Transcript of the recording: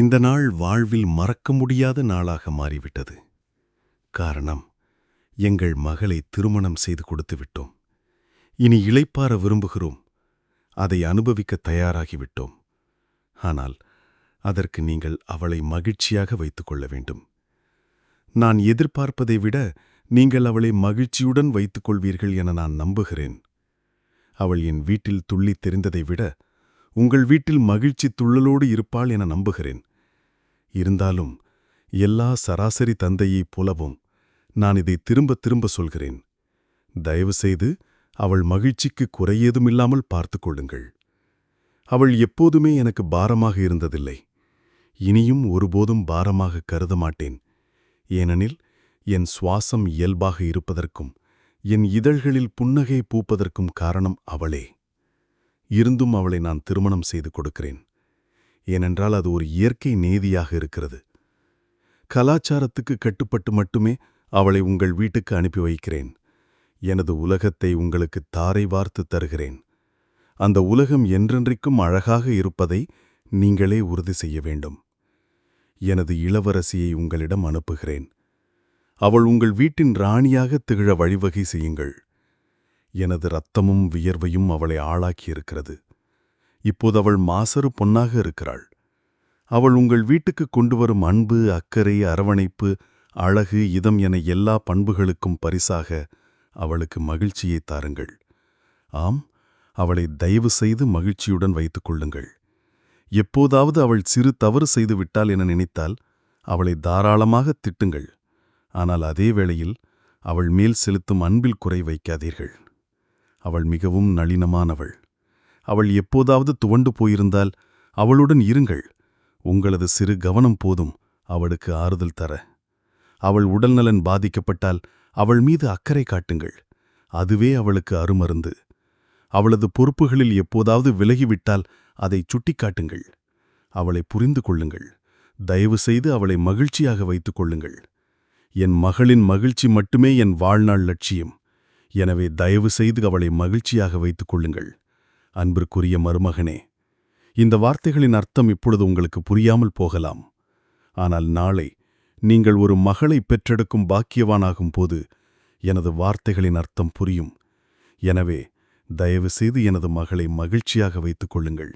இந்த நாள் வாழ்வில் மறக்க முடியாத நாளாக மாறிவிட்டது. காரணம் எங்கள் மகளை திருமணம் செய்து கொடுத்து விட்டோம். இனி இழைப்பார விரும்புகிறோம். அதை அனுபவிக்க தயாராகிவிட்டோம் ஆனால் அதற்கு நீங்கள் அவளை மகிழ்ச்சியாக வைத்துக் கொள்ள வேண்டும். நான் எதிர்பார்ப்பதை விட நீங்கள் அவளை மகிழ்ச்சியுடன் வைத்துக் கொள்வீர்கள் என நான் நம்புகிறேன். அவள் என் வீட்டில் துள்ளித் தெரிந்ததை விட உங்கள் வீட்டில் மகிழ்ச்சி துள்ளலோடு இருப்பாள் என நம்புகிறேன். இருந்தாலும் எல்லா சராசரி தந்தையைப் போலவும் நான் இதை திரும்ப திரும்ப சொல்கிறேன். தயவுசெய்து அவள் மகிழ்ச்சிக்கு குறையேதுமில்லாமல் பார்த்து கொள்ளுங்கள். அவள் எப்போதுமே எனக்கு பாரமாக இருந்ததில்லை. இனியும் ஒருபோதும் பாரமாக கருத மாட்டேன். ஏனெனில் என் சுவாசம் இயல்பாக இருப்பதற்கும் என் இதழ்களில் புன்னகை பூப்பதற்கும் காரணம் அவளே. இருந்தும் அவளை நான் திருமணம் செய்து கொடுக்கிறேன். ஏனென்றால் அது ஒரு இயற்கை நேதியாக இருக்கிறது. கலாச்சாரத்துக்கு கட்டுப்பட்டு மட்டுமே அவளை உங்கள் வீட்டுக்கு அனுப்பி வைக்கிறேன். எனது உலகத்தை உங்களுக்கு தாரை வார்த்து தருகிறேன். அந்த உலகம் என்றென்றைக்கும் அழகாக இருப்பதை நீங்களே உறுதி செய்ய வேண்டும். எனது இளவரசியை உங்களிடம் அனுப்புகிறேன். அவள் உங்கள் வீட்டின் ராணியாக திகழ வழிவகை செய்யுங்கள். எனது ரத்தமும் வியர்வையும் அவளை ஆளாக்கியிருக்கிறது. இப்போது அவள் மாசறு பொன்னாக இருக்கிறாள். அவள் உங்கள் வீட்டுக்கு கொண்டு வரும் அன்பு அக்கறை அரவணைப்பு அழகு இதம் என எல்லா பண்புகளுக்கும் பரிசாக அவளுக்கு மகிழ்ச்சியை தாருங்கள். ஆம் அவளை தயவு செய்து மகிழ்ச்சியுடன் வைத்துக் கொள்ளுங்கள். எப்போதாவது அவள் சிறு தவறு செய்து விட்டாள் என நினைத்தால் அவளை தாராளமாக திட்டுங்கள். ஆனால் அதே வேளையில் அவள் மேல் செலுத்தும் அன்பில் குறை வைக்காதீர்கள். அவள் மிகவும் நளினமானவள். அவள் எப்போதாவது துவண்டு போயிருந்தால் அவளுடன் இருங்கள். உங்களது சிறு கவனம் போதும் அவளுக்கு ஆறுதல் தர. அவள் உடல்நலன் பாதிக்கப்பட்டால் அவள் மீது அக்கறை காட்டுங்கள். அதுவே அவளுக்கு அருமருந்து. அவளது பொறுப்புகளில் எப்போதாவது விலகிவிட்டால் அதை சுட்டிக்காட்டுங்கள். அவளை புரிந்து கொள்ளுங்கள். தயவு செய்து அவளை மகிழ்ச்சியாக வைத்துக் கொள்ளுங்கள். என் மகளின் மகிழ்ச்சி மட்டுமே என் வாழ்நாள் லட்சியம். எனவே தயவு செய்து அவளை மகிழ்ச்சியாக வைத்துக் கொள்ளுங்கள். அன்பிற்குரிய மருமகனே இந்த வார்த்தைகளின் அர்த்தம் இப்பொழுது உங்களுக்கு புரியாமல் போகலாம். ஆனால் நாளை நீங்கள் ஒரு மகளை பெற்றெடுக்கும் பாக்கியவானாகும் போது எனது வார்த்தைகளின் அர்த்தம் புரியும். எனவே தயவு செய்து எனது மகளை மகிழ்ச்சியாக வைத்துக் கொள்ளுங்கள்.